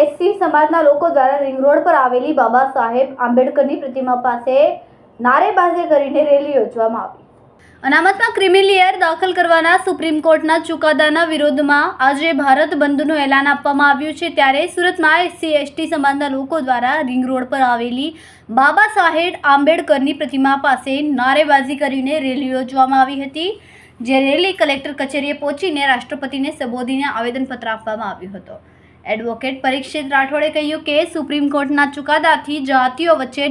SC સમાજના લોકો દ્વારા રિંગ રોડ પર આવેલી બાબા સાહેબ આંબેડકરની પ્રતિમા પાસે નારેબાજી કરીને રેલી યોજવામાં આવી. અનામતમાં ક્રિમિલિયર દાખલ કરવાના સુપ્રીમ કોર્ટના ચુકાદાના વિરોધમાં આજે ભારત બંધનું એલાન આપવામાં આવ્યું છે ત્યારે સુરતમાં એસસી, એસટી સમાજના લોકો દ્વારા રિંગ રોડ પર આવેલી બાબા સાહેબ આંબેડકરની પ્રતિમા પાસે નારેબાજી કરીને રેલી યોજવામાં આવી હતી, જે રેલી કલેક્ટર કચેરીએ પહોંચીને રાષ્ટ્રપતિને સંબોધીને આવેદનપત્ર આપવામાં આવ્યું હતું. એડવોકેટ પરીક્ષિત રાઠોડે કહ્યું કે સુપ્રીમ કોર્ટના ચુકાદાથી જાતિઓ વચ્ચે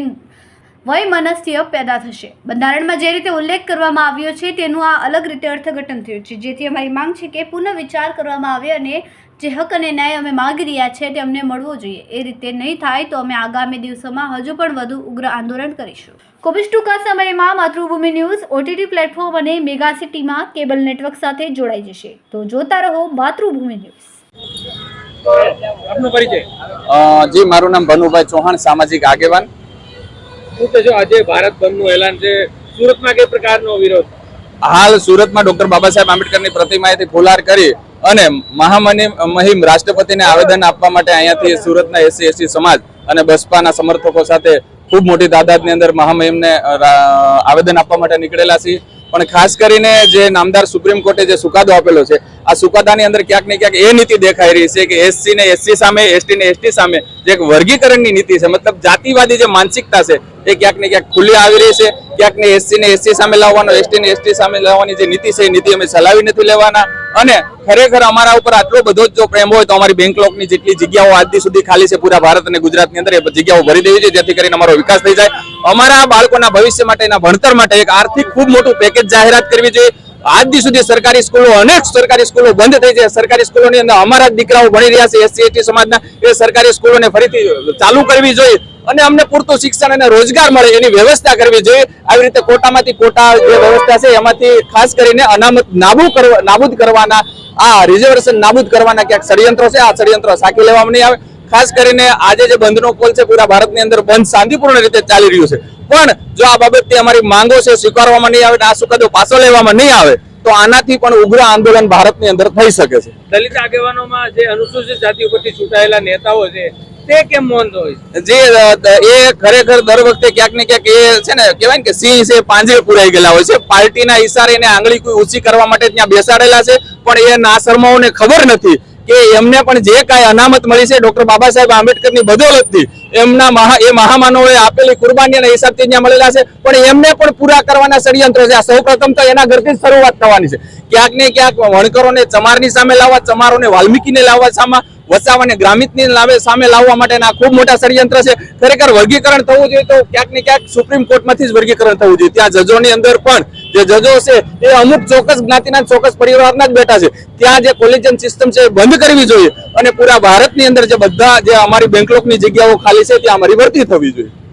વયમનસ્ય પેદા થશે. બંધારણમાં જે રીતે ઉલ્લેખ કરવામાં આવ્યો છે, તેનું આ અલગ રીતે અર્થઘટન થયું છે. જેથી અમારી માંગ છે કે પુનઃ વિચાર કરવામાં આવે અને જે હક અને ન્યાય અમે માગી રહ્યા છે, તે અમને મળવો જોઈએ. એ રીતે નહીં થાય તો અમે આગામી દિવસોમાં હજુ પણ વધુ ઉગ્ર આંદોલન કરીશું. ખૂબ ટૂંકા સમયમાં માતૃભૂમિ ન્યૂઝ, ઓટીટી પ્લેટફોર્મ અને મેગા સિટીમાં કેબલ નેટવર્ક સાથે જોડાઈ જશે. તો જોતા રહો માતૃભૂમિ ન્યૂઝ. આપનો પરિચય? જી મારું નામ ભનુભાઈ ચૌહાણ સામાજિક આગેવાન. શું કહેશો આજે ભારત બંધનું એલાન છે? સુરતમાં કઈ પ્રકારનો વિરોધ? હાલ સુરતમાં ડોક્ટર બાબા સાહેબ આંબેડકરની પ્રતિમાએથી ફુલાર કરી અને મહામની મહિમ રાષ્ટ્રપતિને આવેદન આપવા માટે અહીંયાથી સુરતના એસસી એસટી સમાજ અને બસપાના સમર્થકો સાથે ખૂબ મોટી તાદાદની અંદર મહામહિમને આવેદન આપવા માટે નીકળેલા છીએ. પણ ખાસ કરીને જે નામદાર સુપ્રીમ કોર્ટે જે સુકાદો આપેલો છે, આ સુકાદાની અંદર ક્યાંક ને ક્યાંક એ નીતિ દેખાઈ રહી છે કે એસસી ને એસસી સામે એસટી ને એસટી સામે જે એક વર્ગીકરણની નીતિ છે, મતલબ જાતિવાદી જે માનસિકતા છે, એ ક્યાંક ને ક્યાંક ખુલ્લી આવી રહી છે. ક્યાંક ને એસસી ને એસસી સામે લાવવાનો એસટી ને એસટી સામે લાવવાની જે નીતિ છે, એ નીતિ અમે ચલાવી નથી લેવાના. અને ખરેખર અમારા ઉપર આટલો બધો જ પ્રેમ હોય તો અમારી બેંક લોકની જેટલી જગ્યાઓ આજથી સુધી ખાલી છે પૂરા ભારત અને ગુજરાતની અંદર, એ જગ્યાઓ ભરી દેવી છે જેથી કરીને અમારો વિકાસ થઈ જાય. અમારા બાળકોના ભવિષ્ય માટે, એના ભણતર માટે એક આર્થિક ખૂબ મોટું પેકેજ જાહેરાત કરવી જોઈએ. આજ સુધી સરકારી સ્કૂલો, અનેક સરકારી સ્કૂલો બંધ થઈ છે. સરકારી સ્કૂલોની અંદર અમારા દીકરાઓ ભણી રહ્યા છે, એસસી, એસટી સમાજના. એ સરકારી સ્કૂલોને ફરીથી ચાલુ કરવી જોઈએ. અને અમને પૂરતું શિક્ષણ અને રોજગાર મળે એની વ્યવસ્થા કરવી જોઈએ. આવી રીતે કોટામાંથી કોટા જે વ્યવસ્થા છે, એમાંથી ખાસ કરીને અનામત નાબૂદ કરવા, નાબૂદ કરવાના, આ રિઝર્વેશન નાબૂદ કરવાના ક્યાંક ષડયંત્રો છે, આ ષડયંત્રો સાકી લેવામાં નહીં આવે. ખાસ કરીને આજે જે બંધનો કોલ છે, પૂરા ભારતની અંદર બંધ શાંતિપૂર્ણ રીતે ચાલી રહ્યું છે. પણ જો આ બાબતથી અમારી માંગો છે, સ્વીકારવામાં નહીં આવે, આ ચુકાદો પાછો લેવામાં નહીં આવે, તો આનાથી પણ ઉગ્ર આંદોલન ભારતની અંદર થઈ શકે છે. દલિત આગેવાનોમાં જે અનુસૂચિત જાતિ ઉપરથી ચૂંટાયેલા નેતાઓ છે તે કેમ મૌન હોય જે એ ખરેખર દર વખતે ક્યાંક ને ક્યાંક એ છે ને, કહેવાય કે સિંહ છે, પાંજરે પુરાઈ ગયેલા હોય છે. પાર્ટીના ઈશારે એને આંગળી કોઈ ઊંચી કરવા માટે ત્યાં બેસાડેલા છે, પણ એ નાસરમાઓને ખબર નથી કે એમને પણ જે કાંઈ અનામત મળી છે, ડોક્ટર બાબા સાહેબ આંબેડકરની બદોલતથી, એમના મહા, એ મહામાનવોએ આપેલી કુરબાનીના હિસાબથી ત્યાં મળેલા છે, પણ એમને પણ પૂરા કરવાના ષડયંત્રો છે. આ સૌપ્રથમ તો એના ઘરથી શરૂઆત થવાની છે. ક્યાંક ને ક્યાંક વણકરોને ચમારની સામે લાવવા, ચમારોને વાલ્મીકીને લાવવા સામે વસાવાને ગ્રામિતની લાવે સામે લાવવા માટેના ખૂબ મોટા ષડયંત્ર છે. ખરેખર વર્ગીકરણ થવું જોઈએ તો ક્યાંક ને ક્યાંક સુપ્રીમ કોર્ટમાંથી જ વર્ગીકરણ થવું જોઈએ. ત્યાં જજોની અંદર પણ જે જજો છે એ અમુક ચોક્કસ જ્ઞાતિના ચોક્કસ પરિવારના જ બેઠા છે. ત્યાં જે કોલેજન સિસ્ટમ છે એ બંધ કરવી જોઈએ અને પૂરા ભારતની અંદર જે બધા જે અમારી બેંકલોકની જગ્યાઓ ખાલી છે, ત્યાં અમારી ભરતી થવી જોઈએ.